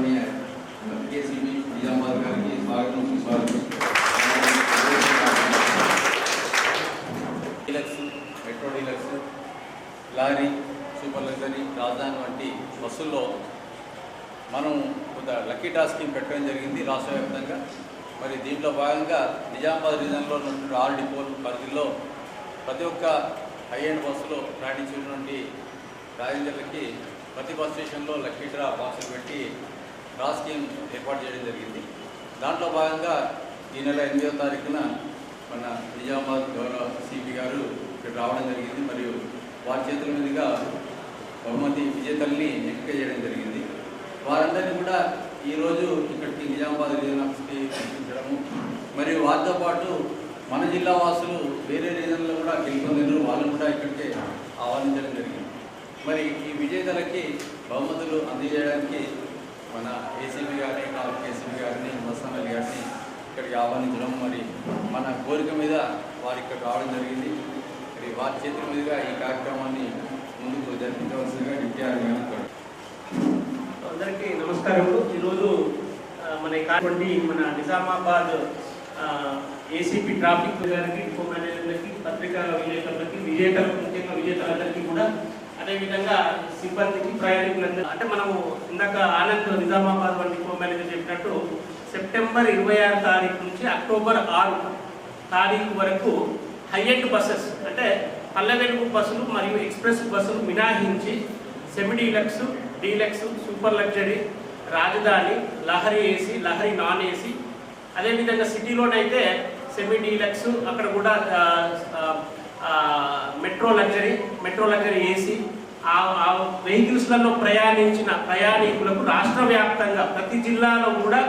గౌరవనీయ కేసీపీ నిజామాబాద్ గారికి స్వాగతం సుస్వాగతం deluxe metro deluxe lorry super luxury Rajdhani వంటి బస్సుల్లో మనం కొంత లక్కీ టాస్ స్కీమ్ పెట్టడం జరిగింది రాష్ట్ర వ్యాప్తంగా. మరి దీంట్లో భాగంగా నిజామాబాద్ రీజన్లో ఉన్నటువంటి ఆరు డిపోల పరిధిలో ప్రతి ఒక్క హై ఎండ్ బస్సులో ప్రయాణించినటువంటి ప్యాసింజర్లకి ప్రతి బస్ స్టేషన్లో లక్కీ డ్రా బాక్సులు పెట్టి క్రాస్ స్కీమ్ ఏర్పాటు చేయడం జరిగింది. దాంట్లో భాగంగా ఈ నెల ఎనిమిదో తారీఖున మన నిజామాబాద్ గౌరవ సిపి గారు ఇక్కడ రావడం జరిగింది. మరియు వారి చేతుల మీదుగా బహుమతి విజేతల్ని ఎంపిక చేయడం జరిగింది. వారందరినీ కూడా ఈరోజు ఇక్కడికి నిజామాబాద్ రీజన్ ఆఫీస్కి పంపించడము మరియు వారితో పాటు మన జిల్లా వాసులు వేరే రీజన్లో కూడా గెలుపొందినారు. వాళ్ళని కూడా ఇక్కడికే ఆహ్వానించడం జరిగింది. మరి ఈ విజేతలకి బహుమతులు అందజేయడానికి మన ఏసీబీ గారిని నాలుగు ఏసీబీ గారిని మస్తాన్ అలీ గారిని ఇక్కడికి ఆహ్వానించడం మరి మన కోరిక మీద వారు ఇక్కడ రావడం జరిగింది. మరి వారి చేతుల మీదుగా ఈ కార్యక్రమాన్ని ముందుకు జరిపించవలసిందిగా డిప్యూటీ ఆర్ అందరికీ నమస్కారములు. ఈరోజు మన కాటువంటి మన నిజామాబాద్ ఏసీపీ ట్రాఫిక్ గారికి డిపో మేనేజర్లకి పత్రికా విలేకరులకి విజేతలకు ముఖ్యంగా విజేతలందరికీ కూడా అదేవిధంగా సిబ్బందికి ప్రయాణికులందరూ అంటే మనము ఇందాక ఆనంద్ నిజామాబాద్ వంటి డిపో మేనేజర్ చెప్పినట్టు సెప్టెంబర్ ఇరవై ఆరు తారీఖు నుంచి అక్టోబర్ ఆరు తారీఖు వరకు హై బస్సెస్ అంటే పల్లెవెలుగు బస్సులు మరియు ఎక్స్ప్రెస్ బస్సులు మినహాయించి semi deluxe deluxe super luxury Rajdhani Lahari AC Lahari non AC. అదేవిధంగా సిటీలోనైతే సెమీ డీలక్స్ అక్కడ కూడా metro luxury metro luxury AC ఆ ఆ వెహికల్స్లలో ప్రయాణించిన ప్రయాణికులకు రాష్ట్ర వ్యాప్తంగా ప్రతి జిల్లాలో కూడా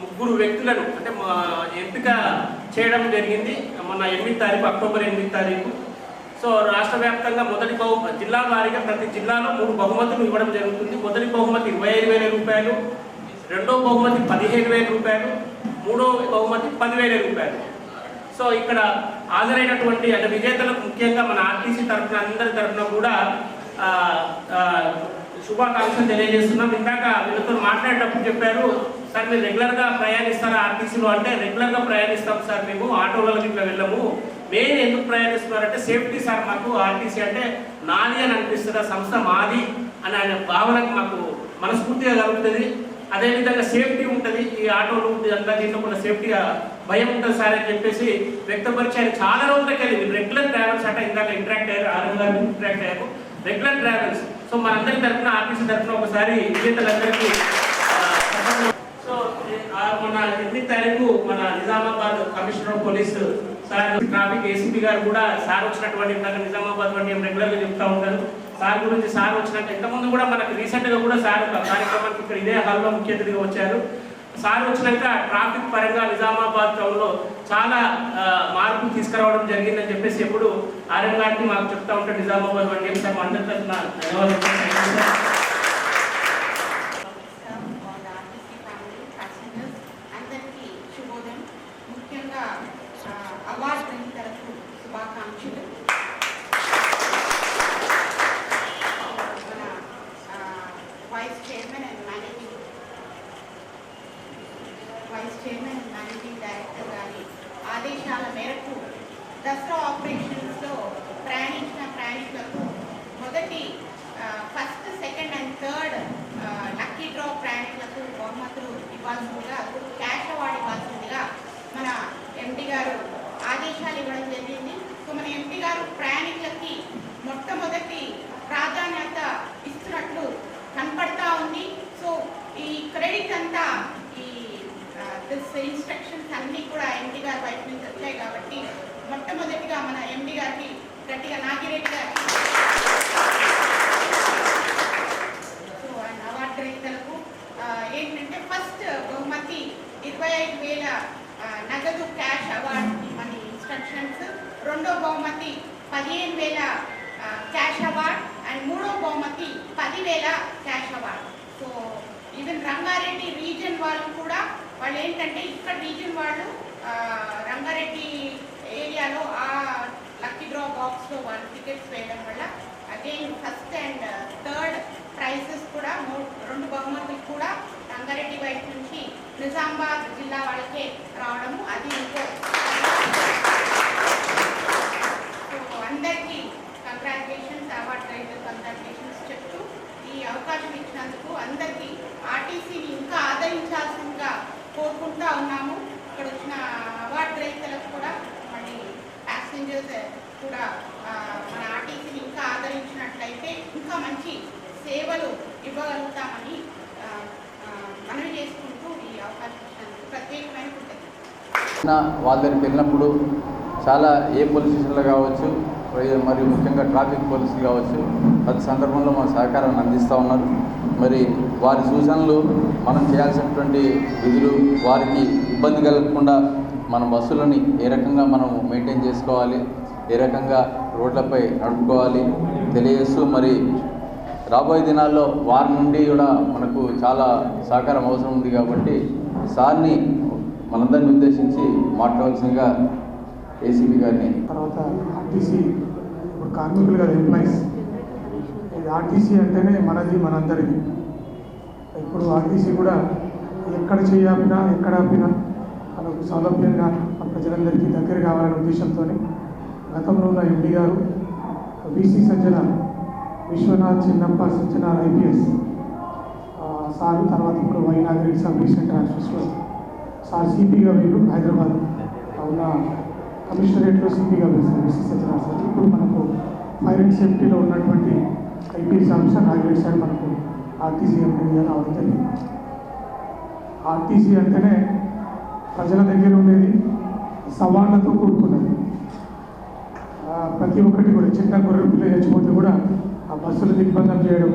ముగ్గురు వ్యక్తులను అంటే ఎంపిక చేయడం జరిగింది. మన ఎనిమిది తారీఖు అక్టోబర్ ఎనిమిది తారీఖు. సో రాష్ట్ర వ్యాప్తంగా మొదటి బహు జిల్లా వారీగా ప్రతి జిల్లాలో మూడు బహుమతులు ఇవ్వడం జరుగుతుంది. మొదటి బహుమతి ఇరవై ఐదు వేల రూపాయలు రెండో బహుమతి పదిహేను వేల రూపాయలు మూడో బహుమతి పదివేల రూపాయలు. సో ఇక్కడ హాజరైనటువంటి అంటే విజేతలకు ముఖ్యంగా మన ఆర్టీసీ తరఫున అందరి తరఫున కూడా శుభాకాంక్షలు తెలియజేస్తున్నాం. ఇందాక వీళ్ళతో మాట్లాడేటప్పుడు చెప్పారు సార్ మీరు రెగ్యులర్గా ప్రయాణిస్తారా ఆర్టీసీలో? అంటే రెగ్యులర్గా ప్రయాణిస్తాం సార్ మేము ఆటోలలో ఇట్లా వెళ్ళము. మెయిన్ ఎందుకు ప్రయాణిస్తున్నారంటే సేఫ్టీ సార్ మాకు ఆర్టీసీ అంటే నాది అని అనిపిస్తుంది ఆ సంస్థ మాది అని ఆయన భావనకు మాకు మనస్ఫూర్తిగా కలుగుతుంది. అదేవిధంగా సేఫ్టీ ఉంటుంది. ఈ ఆటోలు అంతా దీంట్లో కూడా సేఫ్టీగా భయం ఉంటుంది సార్ అని చెప్పేసి వ్యక్తపరిచారు. ఆయన చాలా రోజులకి వెళ్ళి రెగ్యులర్ ట్రావెల్స్ అంటే ఇందాక ఇంటరాక్ట్ అయ్యారు ఆరు ఇంటరాక్ట్ అయ్యారు. Regular travels. సో మనందరి తరఫున ఆర్టీసీ తరఫున ఒకసారి విజేతలందరికీ సో మన ఎనిమిది తారీఖు మన Nizamabad commissioner police police sir traffic ACP గారు కూడా సార్ వచ్చినటువంటి నాకు నిజామాబాద్ వంటి రెగ్యులర్గా చెప్తా ఉంటారు. సార్ గురించి సార్ వచ్చినట్టు ఇంతకుముందు కూడా మనకు రీసెంట్గా కూడా సార్ కార్యక్రమానికి ఇక్కడ ఇదే హాల్లో ముఖ్య అతిథిగా వచ్చారు. సార్ వచ్చినాక ట్రాఫిక్ పరంగా నిజామాబాద్ టౌన్లో చాలా మార్పులు తీసుకురావడం జరిగిందని చెప్పేసి ఎప్పుడు ఆర్ఎం గారిని మాకు చెప్తా ఉంటారు. నిజామాబాద్ వంటి సార్ అందరి తరఫున ధన్యవాదాలు తెలియజేస్తున్నాను. ఆల్ ఆర్టీసీ ఫ్యామిలీ ప్యాసింజర్స్ అందరికీ శుభోదయం ముఖ్యంగా ఆ, అవార్డు గ్రహీతలకు శుభాకాంక్షలు మన ఆ, vice chairman and managing vice chairman and managing director గారి ఆదేశాల మేరకు దసరా ఆపరేషన్స్లో ప్రయాణించిన ప్రయాణికులకు మొదటి first second and third lucky draw ప్రయాణికులకు బహుమతులు ఇవ్వాల్సిందిగా క్యాష్ అవార్డు ఇవ్వాల్సిందిగా మన ఎండి గారు ఆదేశాలు ఇవ్వడం జరిగింది సో మన ఎంపీ గారు ప్రయాణికులకి మొట్టమొదటి ప్రాధాన్యత ఇస్తున్నట్లు కనపడతా ఉంది సో ఈ క్రెడిట్ అంతా ఈ దిస్ ఇన్స్ట్రక్షన్స్ అన్నీ కూడా ఎండి గారి వైపు నుంచి వచ్చాయి కాబట్టి మొట్టమొదటిగా మన ఎండి గారికి గట్టిగా నాగిరెడ్డి గారికి సో అండ్ అవార్డు గ్రహీతలకు ఆ, ఏంటంటే ఫస్ట్ బహుమతి ఇరవై ఐదు వేల ఆ, నగదు క్యాష్ అవార్డ్ మన ఇన్స్ట్రక్షన్స్ రెండో బహుమతి పదిహేను వేల ఆ, క్యాష్ అవార్డ్ అండ్ మూడో బహుమతి పదివేల cash award so even Rangareddy region వాళ్ళు కూడా వాళ్ళు ఏంటంటే ఇక్కడ రీజన్ వాళ్ళు ఆ, రంగారెడ్డి ఏరియాలో ఆ లక్కీ డ్రా బాక్స్లో వన్ టికెట్స్ వేయడం వల్ల again first and third prizes కూడా రెండు బహుమతులు కూడా రంగారెడ్డి నిజామాబాద్ జిల్లా వాళ్ళకే రావడము అది ఇంకో అందరికీ కంగ్రాచులేషన్స్ అవార్డ్ రైతులు కంగ్రాచులేషన్స్ చెప్తూ ఈ అవకాశం ఇచ్చినందుకు అందరికీ ఆర్టీసీని ఇంకా ఆదరించాల్సిందిగా కోరుకుంటా ఉన్నాము. ఇక్కడ వచ్చిన అవార్డు రైతులకు కూడా మళ్ళీ ప్యాసింజర్స్ కూడా మన ఆర్టీసీని ఇంకా ఆదరించినట్లయితే ఇంకా మంచి సేవలు ఇవ్వగలుగుతామని మనవి చేసుకుంటూ ఈ అవకాశం ఇచ్చినందుకు ప్రత్యేకమైన కృతజ్ఞతలు. నా వాళ్ళ దగ్గరికి వెళ్ళినప్పుడు చాలా ఏ పోలీస్ స్టేషన్లో కావచ్చు మరియు ముఖ్యంగా ట్రాఫిక్ పోలీసులు కావచ్చు ప్రతి సందర్భంలో మన సహకారాన్ని అందిస్తూ ఉన్నారు. మరి వారి సూచనలు మనం చేయాల్సినటువంటి విధులు వారికి ఇబ్బంది కలగకుండా మన బస్సులని ఏ రకంగా మనం మెయింటైన్ చేసుకోవాలి ఏ రకంగా రోడ్లపై నడుపుకోవాలి తెలియజేస్తూ మరి రాబోయే దినాల్లో వారి నుండి కూడా మనకు చాలా సహకారం అవసరం ఉంది కాబట్టి సార్ని మనందరిని ఉద్దేశించి మాట్లాడాల్సిందిగా ఏసీబీ గారిని తర్వాత ఆర్టీసీ ఇప్పుడు కార్మికులు కదా ఎంప్లాయీస్ ఇది ఆర్టీసీ అంటేనే మనది మనందరిది. ఇప్పుడు ఆర్టీసీ కూడా ఎక్కడ చేయాపినా ఎక్కడ ఆపినా సౌలభ్యంగా ప్రజలందరికీ దగ్గర కావాలనే ఉద్దేశంతోనే గతంలో ఉన్న ఎండి గారు బీసీ సజ్జన విశ్వనాథ్ చిన్నప్ప సజ్జన ఐపీఎస్ సార్ తర్వాత ఇప్పుడు వై నాగరెడ్డి సార్ రీసెంట్ ట్రాన్స్ఫర్స్లో సార్ సిపిగా వీరు హైదరాబాద్ ఉన్న కమిషనరేట్లో సిపిగా వేశారు బీసీ సజ్జన సార్. ఇప్పుడు మనకు ఫైర్ అండ్ సేఫ్టీలో ఉన్నటువంటి ఐపీఎస్ ఆఫీసర్ నాగరెడ్డి సార్ మనకు ఆర్టీసీ ఎంపీగా రావడం జరిగింది. ఆర్టీసీ అంటేనే ప్రజల దగ్గర ఉండేది సవాళ్ళతో కూడుకున్నది. ప్రతి ఒక్కటి కూడా చిన్న గొర్రె పిల్ల చచ్చిపోతే కూడా ఆ బస్సులు దిగ్బంధం చేయడం.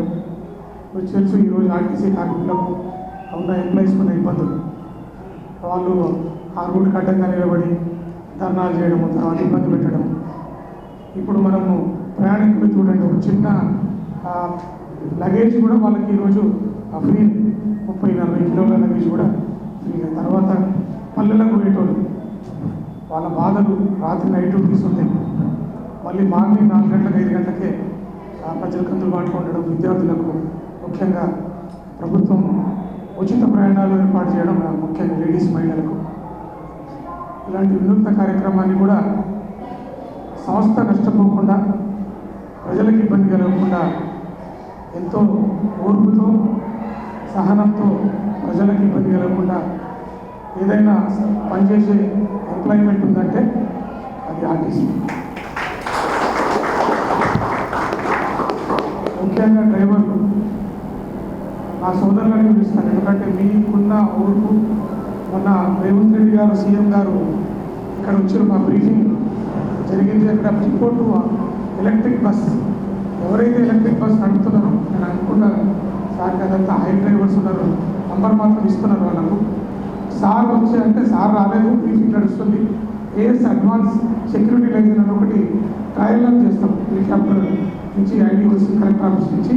మీకు తెలుసు ఈరోజు ఆర్టీసీ కార్మికులకు ఉన్న ఎంప్లాయీస్ ఉన్న ఇబ్బందులు? వాళ్ళు ఆ రోడ్డు అడ్డంగా నిలబడి ధర్నాలు చేయడం తర్వాత ఇబ్బంది పెట్టడం. ఇప్పుడు మనము ప్రయాణికులు చూడండి ఒక చిన్న లగేజ్ కూడా వాళ్ళకి ఈరోజు ఆ ఫ్రీ ముప్పై నలభై కిలోల లగేజ్ కూడా ఫ్రీగా. తర్వాత పల్లెలకు పోయేటోళ్ళు వాళ్ళ బాధలు రాత్రి నైట్ తీసుకుంటే మళ్ళీ మార్నింగ్ నాలుగు గంటలకు ఐదు గంటలకే ఆ ప్రజలకు అందుబాటులో ఉండడం విద్యార్థులకు ముఖ్యంగా ప్రభుత్వం ఉచిత ప్రయాణాలు ఏర్పాటు చేయడం ముఖ్యంగా లేడీస్ మహిళలకు. ఇలాంటి వినూత్న కార్యక్రమాన్ని కూడా సంస్థ నష్టపోకుండా ప్రజలకు ఇబ్బంది కలగకుండా ఎంతో ఓర్పుతో సహనంతో ప్రజలకు ఇబ్బంది కలగకుండా ఏదైనా పనిచేసే ఎంప్లాయ్మెంట్ ఉందంటే అది ఆర్టీసీ ముఖ్యంగా డ్రైవర్లు నా సోదరులను పిలుస్తాను ఎందుకంటే మీకున్న ఊరుకు మొన్న రేవంత్ రెడ్డి గారు సీఎం గారు ఇక్కడ వచ్చారు మా బ్రీఫింగ్ జరిగింది అక్కడ రిపోర్టు ఎలక్ట్రిక్ బస్ ఎవరైతే ఎలక్ట్రిక్ బస్ నడుపుతున్నారో నేను అనుకున్నా సార్ అదంతా హై డ్రైవర్స్ ఉన్నారు. నంబర్ మాత్రం ఇస్తున్నారు వాళ్ళకు. సార్ వచ్చారంటే సార్ రాలేదు బ్రీఫింగ్ నడుస్తుంది ఏఎస్ అడ్వాన్స్ సెక్యూరిటీ లైజన్ అని ఒకటి ట్రయల్ చేస్తాం. హెలికాప్టర్ నుంచి ఐడిఓసి కలెక్టర్ ఆఫీస్ నుంచి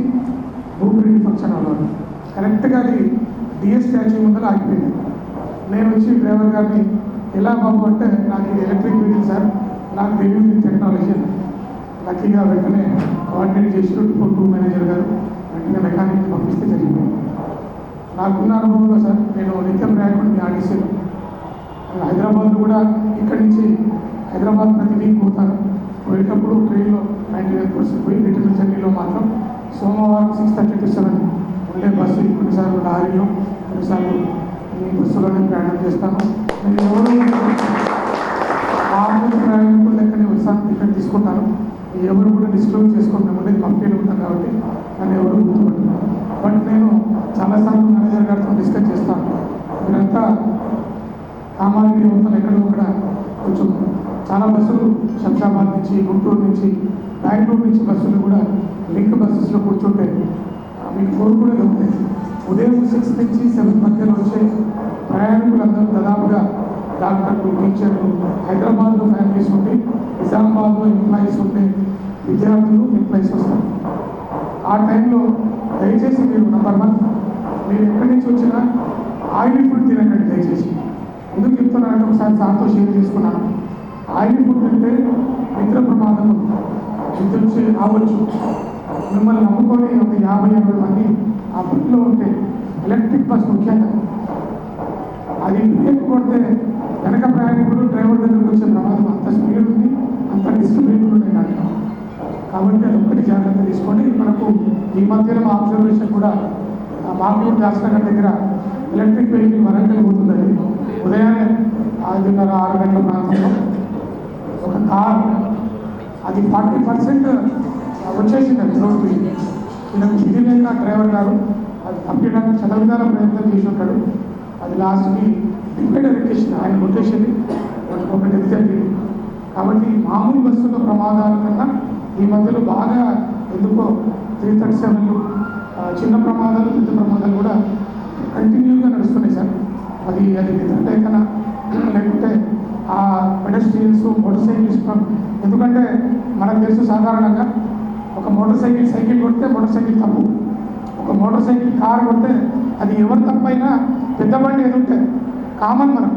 భూమిరెడ్డి ఫంక్షన్ హాల్ కరెక్ట్గా అది డిఎస్ స్టాచ్యూ ముందర ఆగిపోయింది. నేను వచ్చి డ్రైవర్ గారిని ఎలా బాబు అంటే నాకు ఇది ఎలక్ట్రిక్ వెహికల్ సార్ నాకు తెలియదు టెక్నాలజీ అని. లక్కీగా వెంటనే కోఆర్డినేట్ చేసి ఫోర్ టూ మేనేజర్ గారు. వెంటనే మెకానిక్ పంపిస్తే జరిగిపోయింది నాకున్న అనుభవంలో సార్. నేను నిత్యం రాయకుండా మీ హైదరాబాద్ కూడా ఇక్కడి నుంచి హైదరాబాద్ ప్రతి వీక్ పోతాను. పోయేటప్పుడు ట్రైన్లో నైంటీ నైన్ పర్సెంట్ పోయి రిటర్న్ జర్నీలో మాత్రం సోమవారం సిక్స్ థర్టీ టు సెవెన్ ఉండే బస్సు కొన్నిసార్లు లారీలో కొన్నిసార్లు ఈ బస్సులోనే ప్రయాణం చేస్తాను. నేను ఎవరు మామూలు ప్రయాణికులు లెక్కనే వస్తాను టికెట్ తీసుకుంటాను. ఎవరు కూడా డిస్క్లోజ్ చేసుకుంటాం అంటే కంపెనీలు ఉంటాను కాబట్టి నన్ను ఎవరు గుర్తుపట్టున్నారు బట్ నేను చాలాసార్లు మేనేజర్ గారితో డిస్కస్ చేస్తాం. మీరంతా సామాన్య యువతలు ఎక్కడో అక్కడ కొంచెం చాలా బస్సులు శంషాబాద్ నుంచి గుంటూరు నుంచి బెంగళూరు నుంచి బస్సులు కూడా లింక్ బస్సెస్లో కూర్చుంటే ఆ, మీకు కోరుకునేది ఉంటాయి ఉదయం సిక్స్ నుంచి సెవెన్ మధ్యలో వచ్చే ప్రయాణికులందరూ దాదాపుగా డాక్టర్లు టీచర్లు హైదరాబాద్లో ఫ్యామిలీస్ ఉంటే నిజామాబాద్లో ఎంప్లాయీస్ ఉంటే విద్యార్థులు ఎంప్లాయీస్ వస్తారు. ఆ టైంలో దయచేసి మీరు నంబర్ వన్ మీరు ఎక్కడి నుంచి వచ్చినా ఆయిల్ ఫుడ్ తినకండి దయచేసి. ఎందుకు చెప్తున్నానంటే ఒకసారి సార్తో షేర్ చేసుకున్నాను ఆయిల్ ఫుడ్ తింటే నిద్ర ప్రమాదం నిద్ర రావచ్చు మిమ్మల్ని నమ్ముకొని ఒక యాభై యాభై మంది ఆ బస్సులో ఉంటే ఎలక్ట్రిక్ బస్ ముఖ్యంగా. అది బ్రేక్ కొడితే వెనక ప్రయాణికుడు డ్రైవర్ దగ్గరికి వచ్చే ప్రమాదం అంత స్పీడ్ ఉంది అంత డిస్క్ బ్రేకులు ఉన్నాయి దాంట్లో. కాబట్టి అది ఒక్కటి జాగ్రత్త తీసుకోండి. మనకు ఈ మధ్యలో మా అబ్జర్వేషన్ కూడా ఆ మామూలు దాసనగర్ దగ్గర ఎలక్ట్రిక్ వెహికల్ వరంగల్ పోతుందండి ఉదయాన్నే ఐదున్నర ఆరు గంటల ప్రాంతంలో ఒక కార్ అది ఫార్టీ పర్సెంట్ వచ్చేసిందండి రోడ్డు ఈయనకు ఇది లేక డ్రైవర్ గారు అది తప్పడానికి చదవదాన ప్రయత్నం చేసి ఉంటాడు. అది లాస్ట్కి డిపెండర్ ఎక్కేసింది ఆయన కొట్టేసింది. ఒక డెత్ కాబట్టి మామూలు బస్సులో ప్రమాదాల కన్నా ఈ మధ్యలో బాగా ఎందుకో త్రీ థర్టీ సెవెన్లు చిన్న ప్రమాదాలు పెద్ద ప్రమాదాలు కూడా కంటిన్యూగా నడుస్తున్నాయి సార్. అది అది నిద్ర కన్నా లేకుంటే ఆ పెడస్ట్రియన్స్ మోటార్ సైకిల్స్ ఎందుకంటే మనకు తెలుసు సాధారణంగా ఒక మోటార్ సైకిల్ సైకిల్ కొడితే మోటార్ సైకిల్ తప్పు. ఒక మోటార్ సైకిల్ కార్ కొడితే అది ఎవరు తప్పైనా పెద్ద బండి ఏది ఉంటే కామన్ మనం.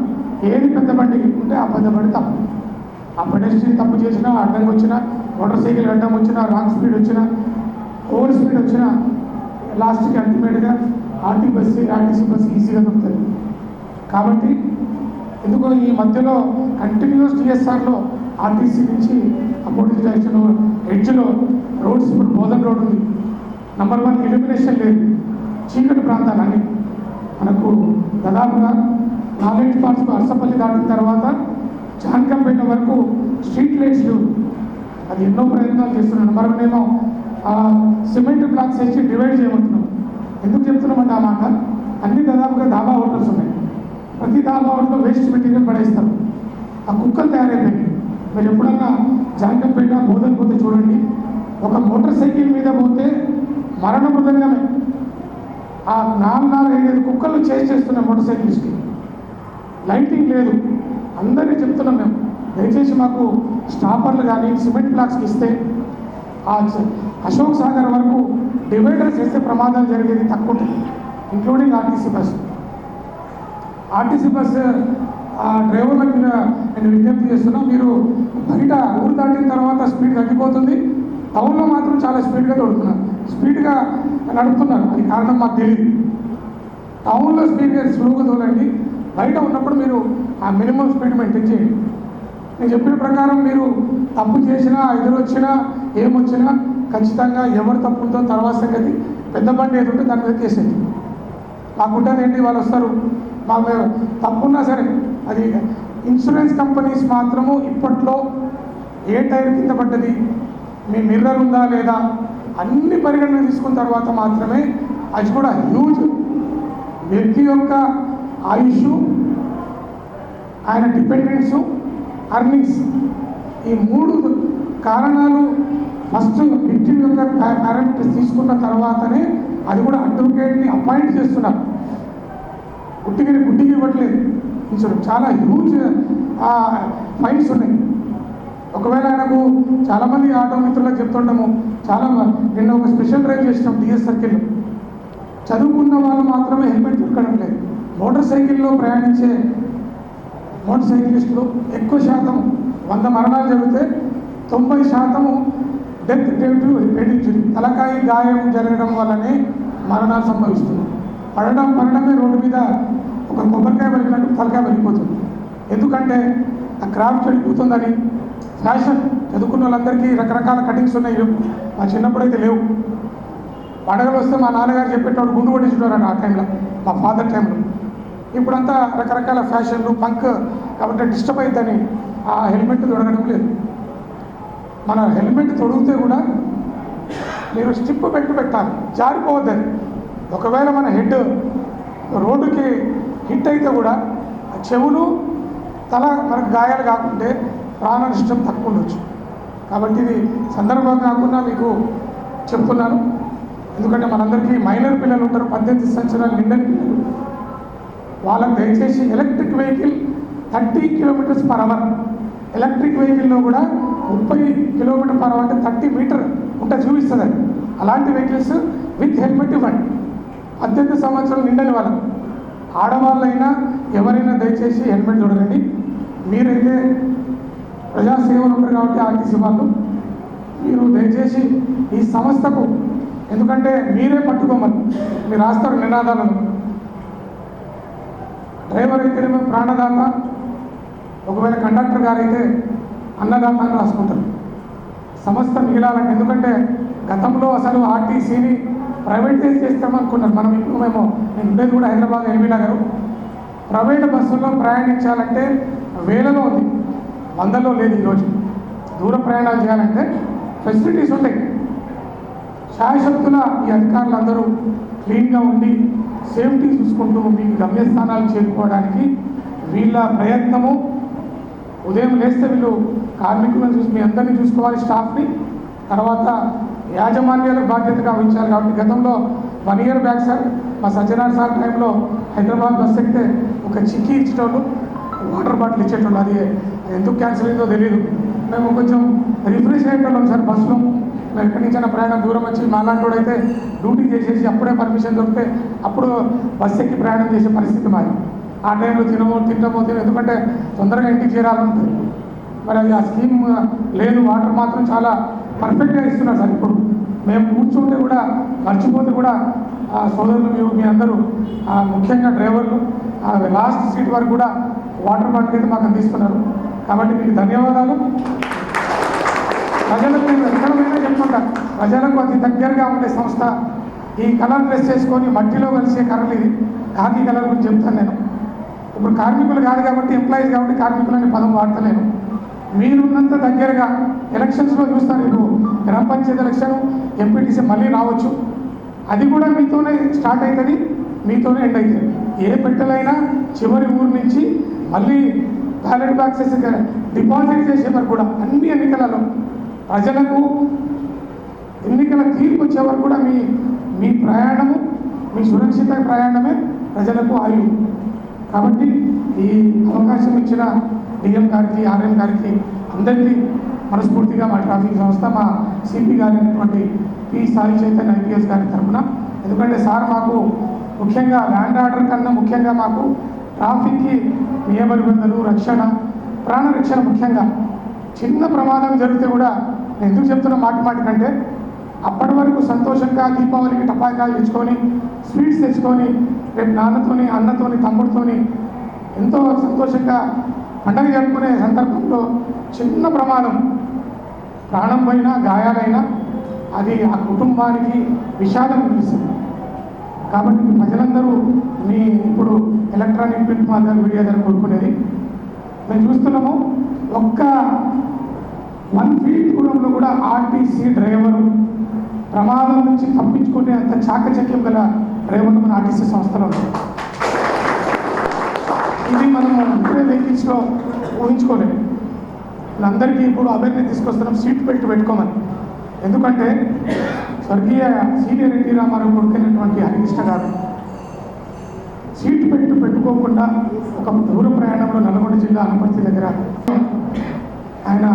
ఏది పెద్ద బండి ఉంటే ఆ పెద్ద బండి తప్పు. ఆ పెడస్ట్రియన్ తప్పు చేసినా అడ్డంగా వచ్చినా మోటార్ సైకిల్ వెంట వచ్చినా రాంగ్ స్పీడ్ వచ్చినా ఓవర్ స్పీడ్ వచ్చినా లాస్ట్కి అల్టిమేట్గా ఆర్టీ బస్సు ఆర్టీసీ బస్సు ఈజీగా దొరుకుతుంది. కాబట్టి ఎందుకో ఈ మధ్యలో కంటిన్యూస్ టీఎస్ఆర్లో ఆర్టీసీ నుంచి అపోజిట్ స్టేషన్ ఎడ్జ్లో రోడ్స్ ఇప్పుడు బోధన్ రోడ్ ఉంది. నంబర్ వన్ ఎలిమినేషన్ లేదు. చీకటి ప్రాంతాలన్నీ. మనకు దాదాపుగా నాలెడ్జ్ పార్ట్స్ అరసపల్లి దాటిన తర్వాత జాన్కంపేట వరకు స్ట్రీట్ లైట్స్ లేవు. అది ఎన్నో ప్రయత్నాలు చేస్తున్నాడు ఆ సిమెంట్ బ్లాక్స్ వేసి డివైడ్ చేయమంటున్నాం. ఎందుకు చెప్తున్నామంటే ఆ మాట? అన్ని దాదాపుగా డాబా హోటల్స్ ఉన్నాయి. ప్రతి డాబా హోటల్లో వేస్ట్ మెటీరియల్ పడేస్తారు. ఆ కుక్కలు తయారైపోయింది మీరు ఎప్పుడన్నా జాంకంపేట బోధన పోతే చూడండి. ఒక మోటార్ సైకిల్ మీద పోతే మరణ మృదంగమే ఆ నాలుగు నాలుగు ఐదు కుక్కలు చేసి చేస్తున్నాయి మోటార్ సైకిల్స్కి. లైటింగ్ లేదు. అందరికీ చెప్తున్నాం మేము. దయచేసి మాకు స్టాపర్లు కానీ సిమెంట్ బ్లాక్స్కి ఇస్తే అశోక్ సాగర్ వరకు డివైడర్స్ వేస్తే ప్రమాదాలు జరిగేది తక్కువ ఉంటుంది including RTC bus RTC bus ఆ డ్రైవర్లకు నేను విజ్ఞప్తి చేస్తున్నా మీరు బయట ఊరు దాటిన తర్వాత స్పీడ్ తగ్గిపోతుంది. టౌన్లో మాత్రం చాలా స్పీడ్గా తోడుతున్నారు. స్పీడ్గా నడుపుతున్నారు. అది కారణం మాకు తెలియదు టౌన్లో స్పీడ్గా స్లోగా తోలండి. బయట ఉన్నప్పుడు మీరు ఆ మినిమం స్పీడ్ మెయింటైన్ చేయండి. నేను చెప్పిన ప్రకారం మీరు తప్పు చేసినా ఎదురొచ్చినా ఏమొచ్చినా ఖచ్చితంగా ఎవరు తప్పు ఉందో తర్వాత సంగతి పెద్ద బండి ఏది ఉంటే దాని మీద కేసేది మాకుంటుంది ఏంటి? వాళ్ళు వస్తారు. మాకు తప్పున్నా సరే అది ఇన్సూరెన్స్ కంపెనీస్ మాత్రము ఇప్పట్లో ఏ టైర్ కింద పడ్డది మీ మిర్రర్ ఉందా లేదా అన్ని పరిగణన తీసుకున్న తర్వాత మాత్రమే అది కూడా హ్యూజ్ వ్యక్తి యొక్క ఆయుష్ ఆయన డిపెండెన్స్ అర్నింగ్స్ ఈ మూడు కారణాలు ఫస్ట్ విక్టిమ్ యొక్క పారామీటర్స్ తీసుకున్న తర్వాతనే అది కూడా అడ్వకేట్ని అపాయింట్ చేస్తున్నారు. గుట్టిగిరి గుట్టికి ఇవ్వట్లేదు. ఇన్సూరెన్స్ చాలా హ్యూజ్ ఫైన్స్ ఉన్నాయి. ఒకవేళ ఆయనకు చాలామంది ఆటో మిత్రులకు చెప్తుంటాము చాలా నిన్న ఒక స్పెషల్ డ్రైవ్ చేసినాం డిఎస్ సర్కిల్లో చదువుకున్న వాళ్ళు మాత్రమే హెల్మెట్ దొరకడం లేదు. మోటార్ సైకిల్లో ప్రయాణించే మోటార్ సైకిలిస్టులు ఎక్కువ శాతం వంద మరణాలు జరిగితే తొంభై శాతము డెత్ డ్యూ హెడ్ తలకాయ గాయం జరగడం వల్లనే మరణాలు సంభవిస్తుంది పడడం పడడమే రోడ్డు మీద ఒక కొబ్బరికాయ వెళ్ళినట్టు తలకాయ వెళ్ళిపోతుంది. ఎందుకంటే ఆ క్రాఫ్ట్ వెళ్ళిపోతుందని ఫ్యాషన్ చదువుకున్న వాళ్ళందరికీ రకరకాల కటింగ్స్ ఉన్నాయి. మా చిన్నప్పుడు అయితే లేవు. పండగలు వస్తే మా నాన్నగారు చెప్పేటోడు గుండు కొట్టించుకున్నారట ఆ టైంలో మా ఫాదర్ టైంలో ఇప్పుడంతా రకరకాల ఫ్యాషన్లు పంక్ కాబట్టి డిస్టర్బ్ అవుతుందని ఆ హెల్మెట్ తొడగడం లేదు. మన హెల్మెట్ తొడిగితే కూడా మీరు స్టిప్ పెట్టి పెట్టాలి. జారిపోవద్దని. ఒకవేళ మన హెడ్ రోడ్డుకి హిట్ అయితే కూడా చెవులు తల మనకు గాయాలు కాకుంటే ప్రాణ నష్టం తక్కువ ఉండొచ్చు. కాబట్టి ఇది సందర్భం కాకుండా మీకు చెప్తున్నాను. ఎందుకంటే మనందరికీ మైనర్ పిల్లలు ఉంటారు పద్దెనిమిది సంవత్సరాలు నిండని పిల్లలు. వాళ్ళకి దయచేసి electric vehicle thirty kilometres per hour electric వెహికల్లో కూడా ముప్పై కిలోమీటర్ పర్ అవర్ అంటే థర్టీ మీటర్ ఉంటే చూపిస్తుంది. అది అలాంటి వెహికల్స్ విత్ హెల్మెట్ ఇవ్వండి. పద్దెనిమిది సంవత్సరాలు నిండని వాళ్ళం. ఆడవాళ్ళైనా ఎవరైనా దయచేసి హెల్మెట్ చూడకండి మీరైతే ప్రజాసేవలు ఉంటారు కాబట్టి ఆర్టీసీ వాళ్ళు మీరు దయచేసి ఈ సంస్థకు ఎందుకంటే మీరే పట్టుకోమని మీరు రాస్తారు నినాదాలను. డ్రైవర్ అయితేనేమో ప్రాణదాత ఒకవేళ కండక్టర్ గారు అయితే అన్నదాత అని రాసుకుంటారు. సంస్థ మిగిలాలంటే ఎందుకంటే గతంలో అసలు ఆర్టీసీని ప్రైవేటైజ్ చేస్తామనుకున్నారు మనం ఇప్పుడు మేము నేను ఉండేది కూడా హైదరాబాద్ ఎల్బీ నగర్. ప్రైవేట్ బస్సుల్లో ప్రయాణించాలంటే వేలలో ఉంది. వందల్లో లేదు ఈరోజు. దూర ప్రయాణాలు చేయాలంటే ఫెసిలిటీస్ ఉంటాయి. శాయశక్తుల ఈ అధికారులందరూ క్లీన్గా ఉండి సేఫ్టీ చూసుకుంటూ మీ గమ్యస్థానాలు చేరుకోవడానికి వీళ్ళ ప్రయత్నము. ఉదయం లేస్తే వీళ్ళు కార్మికులను చూసి మీ అందరినీ చూసుకోవాలి స్టాఫ్ని. తర్వాత యాజమాన్యాల బాధ్యతగా వహించారు కాబట్టి గతంలో వన్ ఇయర్ బ్యాక్ సార్ మా సజ్జనార్ సార్ టైంలో హైదరాబాద్ బస్ ఎక్కితే ఒక చిక్కీ ఇచ్చేటోళ్ళు వాటర్ బాటిల్ ఇచ్చేటోళ్ళు. అది ఎందుకు క్యాన్సిల్ అయిందో తెలియదు మేము కొంచెం రిఫ్రెష్ అయ్యేటోళ్ళం సార్ బస్సులో. ఎక్కడి నుంచైనా ప్రయాణం దూరం వచ్చి మాలాంటి అయితే డ్యూటీ చేసేసి అప్పుడే పర్మిషన్ దొరికితే అప్పుడు బస్సు ఎక్కి ప్రయాణం చేసే పరిస్థితి మాది. ఆ టైంలో తినమో తింటామో తిన ఎందుకంటే తొందరగా ఇంటికి చేరాలంటుంది మరి అది ఆ స్కీమ్ లేదు వాటర్ మాత్రం చాలా పర్ఫెక్ట్గా ఇస్తున్నారు సార్ ఇప్పుడు. మేము కూర్చుంటే కూడా మర్చిపోతే కూడా ఆ సోదరులు మీరు మీ అందరూ ముఖ్యంగా డ్రైవర్లు లాస్ట్ సీట్ వరకు కూడా వాటర్ బాటిల్ అయితే మాకు అందిస్తున్నారు కాబట్టి మీకు ధన్యవాదాలు. ప్రజలకు నేను ఎక్కడమైనా చెప్పుకుంటా ప్రజలకు అతి దగ్గరగా ఉండే సంస్థ ఈ కలర్ డ్రెస్ చేసుకొని మట్టిలో కలిసే కర్రలు ఇది. కాకి కలర్ గురించి చెప్తాను నేను. ఇప్పుడు కార్మికులు కాదు కాబట్టి ఎంప్లాయీస్ కాబట్టి కార్మికులు అనే పదం వాడతలేను. మీరున్నంత దగ్గరగా ఎలక్షన్స్లో చూస్తారు మీరు గ్రామ పంచాయతీ ఎలక్షన్ ఎంపీటీసీ మళ్ళీ రావచ్చు. అది కూడా మీతోనే స్టార్ట్ అవుతుంది మీతోనే ఎండ్ అవుతుంది. ఏ పెట్టెలైనా చివరి ఊరు నుంచి మళ్ళీ బ్యాలెట్ బాక్సెస్ డిపాజిట్ చేసే కూడా అన్ని ఎన్నికలలో. ప్రజలకు ఎన్నికల తీర్పు వచ్చే వరకు కూడా మీ మీ ప్రయాణము మీ సురక్షిత ప్రయాణమే ప్రజలకు ఆయువు. కాబట్టి ఈ అవకాశం ఇచ్చిన డిఎం గారికి ఆర్ఎం గారికి అందరికీ మనస్ఫూర్తిగా మా ట్రాఫిక్ సంస్థ మా సిపి గారి అయినటువంటి పి సాయి చైతన్య ఐపీఎస్ గారి తరఫున. ఎందుకంటే సార్ మాకు ముఖ్యంగా ల్యాండ్ ఆర్డర్ కన్నా ముఖ్యంగా మాకు ట్రాఫిక్కి నియమ నిబంధనలు రక్షణ ప్రాణ రక్షణ ముఖ్యంగా చిన్న ప్రమాదం జరిగితే కూడా ఎందుకు చెప్తున్నా మాటి మాటికంటే అప్పటి వరకు సంతోషంగా దీపావళికి టపాకాయలు తెచ్చుకొని స్వీట్స్ తెచ్చుకొని రేపు నాన్నతోని అన్నతోని తమ్ముడితోని ఎంతో సంతోషంగా పండగ జరుపుకునే సందర్భంలో చిన్న ప్రమాదం. ప్రాణం పోయినా గాయాలైనా అది ఆ కుటుంబానికి విషాదం అనిపిస్తుంది. కాబట్టి ప్రజలందరూ మీ ఇప్పుడు ఎలక్ట్రానిక్ ప్రింట్ మాధ్యమ మీడియా దగ్గర కోరుకునేది మేము చూస్తున్నాము ఒక్క వన్ ఫీట్ కూడా ఆర్టీసీ డ్రైవరు ప్రమాదం నుంచి తప్పించుకునే అంత చాకచక్యం గల డ్రైవర్లు మన ఆర్టీసీ సంస్థలో ఇది మనం ఇప్పుడే వెహికల్స్లో ఊహించుకోలేము వీళ్ళందరికీ ఇప్పుడు అవేర్నెస్ తీసుకొస్తున్నాం సీట్ బెల్ట్ పెట్టుకోమని. ఎందుకంటే స్వర్గీయ సీనియర్ ఎన్టీ రామారావు కొడుకైనటువంటి హరికృష్ణ గారు సీట్ బెల్ట్ పెట్టుకోకుండా ఒక దూర ప్రయాణంలో నల్గొండ జిల్లా అనుమతి దగ్గర ఆయన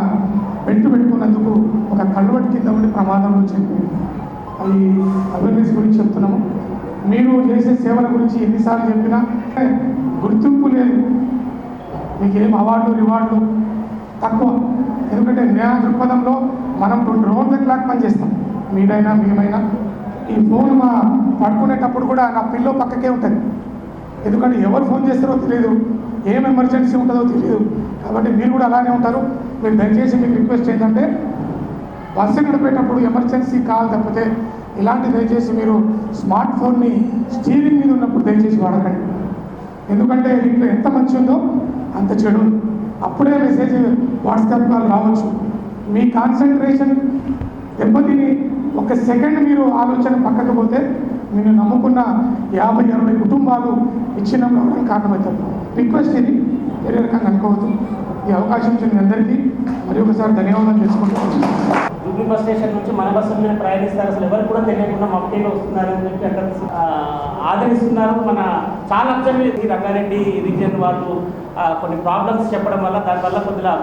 బెల్ట్ పెట్టుకున్నందుకు ఒక కల్వటి కింద ఉండి ప్రమాదంలో వచ్చింది అది అవేర్నెస్ గురించి చెప్తున్నాము. మీరు చేసే సేవల గురించి ఎన్నిసార్లు చెప్పినా గుర్తింపు లేదు. మీకేం అవార్డు రివార్డులు తక్కువ. ఎందుకంటే న్యాయ దృక్పథంలో మనం రెండు రోజుల క్లాక్ పని చేస్తాం మీరైనా మేమైనా. ఈ ఫోన్ మా పడుకునేటప్పుడు కూడా నా పిల్లో పక్కకే ఉంటుంది. ఎందుకంటే ఎవరు ఫోన్ చేస్తారో తెలియదు ఏం ఎమర్జెన్సీ ఉంటుందో తెలియదు. కాబట్టి మీరు కూడా అలానే ఉంటారు. మీరు దయచేసి మీకు రిక్వెస్ట్ ఏంటంటే బస్సు నడిపేటప్పుడు ఎమర్జెన్సీ కాల్ తప్పితే ఇలాంటి దయచేసి మీరు స్మార్ట్ ఫోన్ని స్టీరింగ్ మీద ఉన్నప్పుడు దయచేసి వాడకండి. ఎందుకంటే ఇంట్లో ఎంత మంచి ఉందో అంత చెడు. అప్పుడే మెసేజ్ వాట్సాప్ కాల్ రావచ్చు. మీ కాన్సన్ట్రేషన్ దెబ్బతిని ఒక సెకండ్ మీరు ఆలోచన పక్కకు పోతే మీరు నమ్ముకున్న యాభై అరవై కుటుంబాలు విచ్ఛిన్నం కావడానికి కారణమవుతారు రిక్వెస్ట్ ఇది. వేరే రకంగా అనుకోవద్దు. ఈ అవకాశం ఇచ్చిన అందరికీ మరి ఒకసారి ధన్యవాదాలు తెలుసుకుంటున్నాను. జూబ్లీ బస్ స్టేషన్ నుంచి మన బస్సు మీద ప్రయాణిస్తారు. అసలు ఎవరు కూడా తెలియకుండా మమ్మటీలో వస్తున్నారు అని చెప్పి అక్కడ ఆదరిస్తున్నారు. మన చాలా అబ్జర్వ్ ఈ రంగారెడ్డి రీజియన్ వాళ్ళు కొన్ని ప్రాబ్లమ్స్ చెప్పడం వల్ల దానివల్ల కొద్దిగా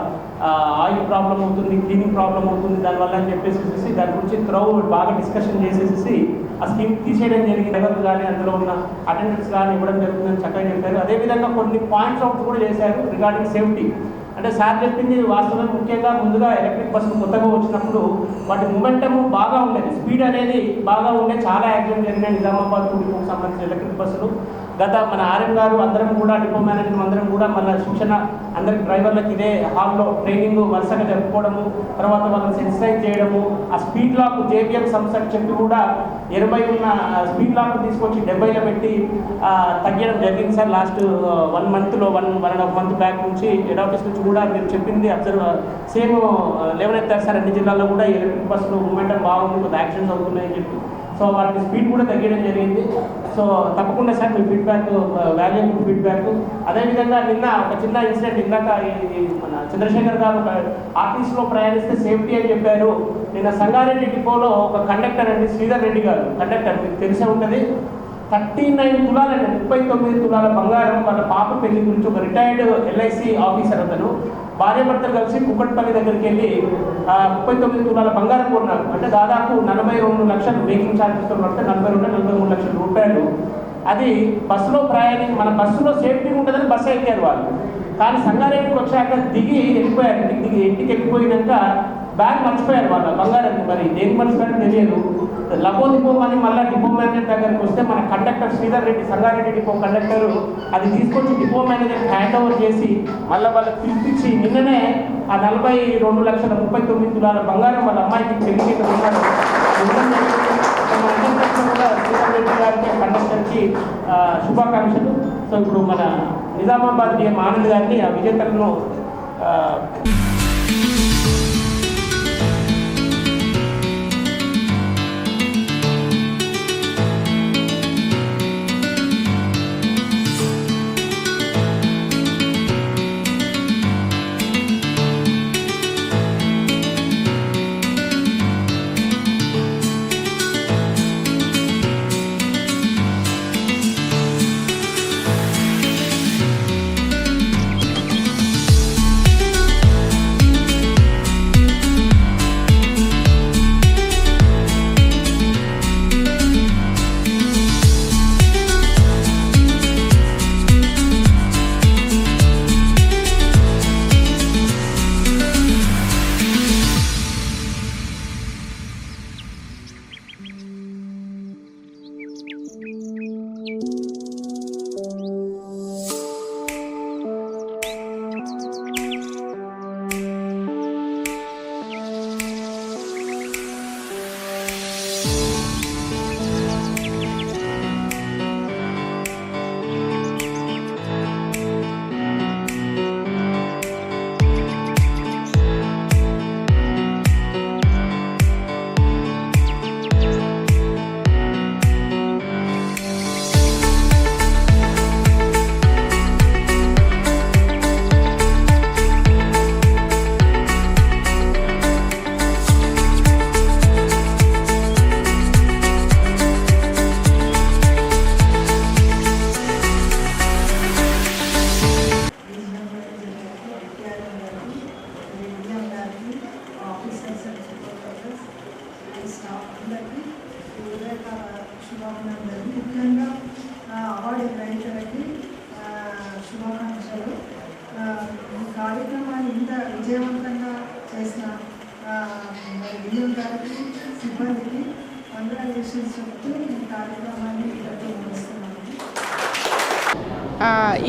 ఆయిల్ ప్రాబ్లం అవుతుంది క్లీనింగ్ ప్రాబ్లం అవుతుంది దానివల్ల అని చెప్పేసి దాని గురించి త్రో బాగా డిస్కషన్ చేసేసి ఆ స్కీమ్ తీసేయడం జరిగింది. ఎవరు కానీ అందులో ఉన్న అటెండెన్స్ కానీ ఇవ్వడం జరుగుతుందని చక్కగా చెప్పారు. అదేవిధంగా కొన్ని పాయింట్స్ అవుట్ కూడా చేశారు రిగార్డింగ్ సేఫ్టీ అంటే సార్ చెప్పింది వాస్తవం ముఖ్యంగా ముందుగా ఎలక్ట్రిక్ బస్సులు కొత్తగా వచ్చినప్పుడు వాటి మూమెంటము బాగా ఉండేది. స్పీడ్ అనేది బాగా ఉండే చాలా యాక్సిడెంట్ జరిగినాయి నిజామాబాద్ కుటుంబం సంబంధించిన ఎలక్ట్రిక్ బస్సులు. గత మన ఆర్ఎం గారు అందరం కూడా డిపో మేనేజర్ అందరం కూడా మన శిక్షణ అందరి డ్రైవర్లకు ఇదే హాల్లో ట్రైనింగ్ వరుసగా జరుపుకోవడము తర్వాత వాళ్ళని సెన్సిటైజ్ చేయడము ఆ స్పీడ్ లాక్ జేబిఎం సంస్థకు చెప్పి కూడా ఇరవై ఉన్న స్పీడ్ లాక్ తీసుకొచ్చి డెబ్బైలో పెట్టి తగ్గడం జరిగింది సార్. లాస్ట్ వన్ మంత్లో one one and half month back నుంచి హెడ్ ఆఫీస్ నుంచి కూడా మీరు చెప్పింది అబ్జర్వ్ సేమ్ లెవెన్ ఎత్తారు సార్. అన్ని జిల్లాల్లో కూడా ఎలక్ట్రిక్ బస్సులు మూమెంటం బాగుంది కొంత యాక్సిడెంట్స్ అవుతున్నాయని చెప్పి. సో వాటి స్పీడ్ కూడా తగ్గడం జరిగింది. సో తప్పకుండా సార్ మీ ఫీడ్బ్యాక్ వాల్యూబుల్ ఫీడ్బ్యాక్ అదేవిధంగా నిన్న ఒక చిన్న ఇన్సిడెంట్ ఇందాక ఈ మన చంద్రశేఖర్ గారు ఒక ఆఫీస్లో ప్రయాణిస్తే సేఫ్టీ అని చెప్పారు. నిన్న సంగారెడ్డి డిపోలో ఒక కండక్టర్ అండి శ్రీధర్ రెడ్డి గారు. కండక్టర్ మీకు తెలిసే ఉంటుంది. థర్టీ నైన్ తులాలండి ముప్పై తొమ్మిది తులాల బంగారం వాళ్ళ పాప పెళ్ళి గురించి ఒక రిటైర్డ్ ఎల్ఐసి ఆఫీసర్ అతను. భార్యాభర్తలు కలిసి కుక్కట్పల్లి దగ్గరికి వెళ్ళి ముప్పై తొమ్మిది తులాల బంగారం కొన్నారు. అంటే దాదాపు నలభై రెండు లక్షలు మేకింగ్ ఛార్జెస్తో పడితే నలభై రెండు నలభై మూడు లక్షల రూపాయలు. అది బస్సులో ప్రయాణి మన బస్సులో సేఫ్టీ ఉంటుందని బస్సు ఎక్కారు వాళ్ళు. కానీ సంగారెడ్డికి వచ్చాక దిగి వెళ్ళిపోయారు. దిగి ఇంటికి వెళ్ళిపోయినాక బ్యాగ్ మర్చిపోయారు వాళ్ళ. బంగారం మరి దేనికి మర్చిపోయారో తెలియదు. లబో డిపో అని మళ్ళీ డిపో మేనేజర్ దగ్గరికి వస్తే మన conductor Sridhar Reddy Sangareddy depot conductor అది తీసుకొచ్చి డిపో మేనేజర్ హ్యాండ్ ఓవర్ చేసి మళ్ళీ వాళ్ళకి పిలిపించి నిన్ననే ఆ నలభై రెండు లక్షల ముప్పై తొమ్మిది తులాల బంగారం వాళ్ళ అమ్మాయికి పెళ్ళి ఉన్నారు శ్రీధర్ రెడ్డి గారికి కండక్టర్కి శుభాకాంక్షలు. సో ఇప్పుడు మన నిజామాబాద్ డిఎం ఆనంద్ గారిని ఆ విజేతలను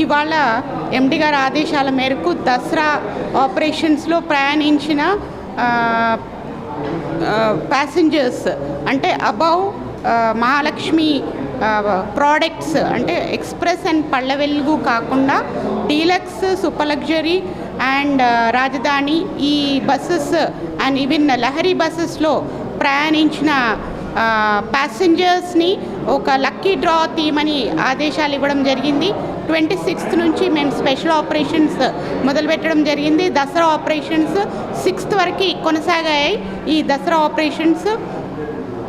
ఇవాళ ఎండి గారి ఆదేశాల మేరకు దసరా ఆపరేషన్స్లో ప్రయాణించిన ప్యాసింజర్స్ అంటే అబౌవ్ మహాలక్ష్మి ప్రోడక్ట్స్ అంటే ఎక్స్ప్రెస్ అండ్ పళ్ళ వెలుగు కాకుండా deluxe super luxury and Rajdhani ఈ బస్సెస్ అండ్ ఈవెన్ లహరి బస్సెస్లో ప్రయాణించిన ప్యాసింజర్స్ని ఒక లక్కీ డ్రా తీయమని ఆదేశాలు ఇవ్వడం జరిగింది. ట్వంటీ సిక్స్త్ నుంచి మేము స్పెషల్ ఆపరేషన్స్ మొదలుపెట్టడం జరిగింది. దసరా ఆపరేషన్స్ సిక్స్త్ వరకు కొనసాగాయి. ఈ Dasara operations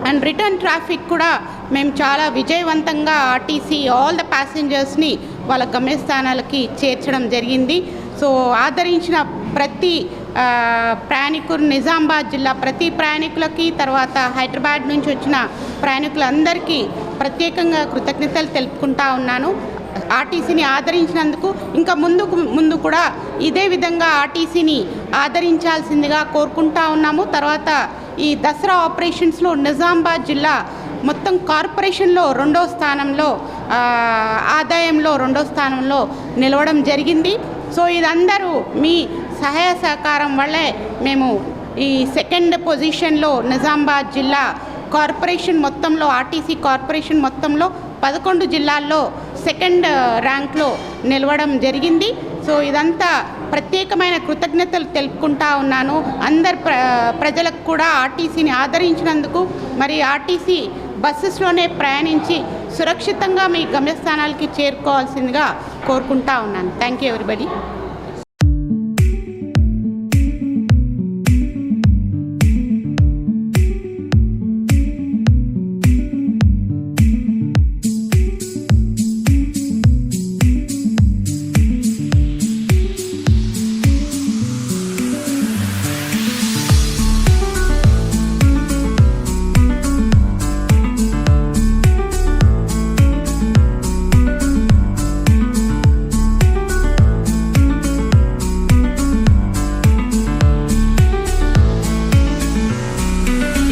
and return traffic కూడా మేము చాలా విజయవంతంగా ఆర్టీసీ ఆల్ ద ప్యాసింజర్స్ని వాళ్ళ గమ్యస్థానాలకి చేర్చడం జరిగింది. సో ఆదరించిన ప్రతి ప్రయాణికులు నిజామాబాద్ జిల్లా ప్రతి ప్రయాణికులకి తర్వాత హైదరాబాద్ నుంచి వచ్చిన ప్రయాణికులందరికీ ప్రత్యేకంగా కృతజ్ఞతలు తెలుపుకుంటా ఉన్నాను. ఆర్టీసీని ఆదరించినందుకు ఇంకా ముందు ముందు కూడా ఇదే విధంగా ఆర్టీసీని ఆదరించాల్సిందిగా కోరుకుంటా ఉన్నాము. తర్వాత ఈ దసరా ఆపరేషన్స్లో నిజామాబాద్ జిల్లా మొత్తం కార్పొరేషన్లో రెండో స్థానంలో ఆదాయంలో రెండో స్థానంలో నిలవడం జరిగింది. సో ఇదందరూ మీ సహాయ సహకారం వల్లే మేము ఈ సెకండ్ పొజిషన్లో నిజామాబాద్ జిల్లా కార్పొరేషన్ మొత్తంలో ఆర్టీసీ కార్పొరేషన్ మొత్తంలో పదకొండు జిల్లాల్లో సెకండ్ ర్యాంక్లో నిలవడం జరిగింది. సో ఇదంతా ప్రత్యేకమైన కృతజ్ఞతలు తెలుపుకుంటా ఉన్నాను. అందరు ప్ర ప్రజలకు కూడా ఆర్టీసీని ఆదరించినందుకు మరి ఆర్టీసీ బస్సెస్లోనే ప్రయాణించి సురక్షితంగా మీ గమ్యస్థానాలకి చేరుకోవాల్సిందిగా కోరుకుంటా ఉన్నాను. Thank you everybody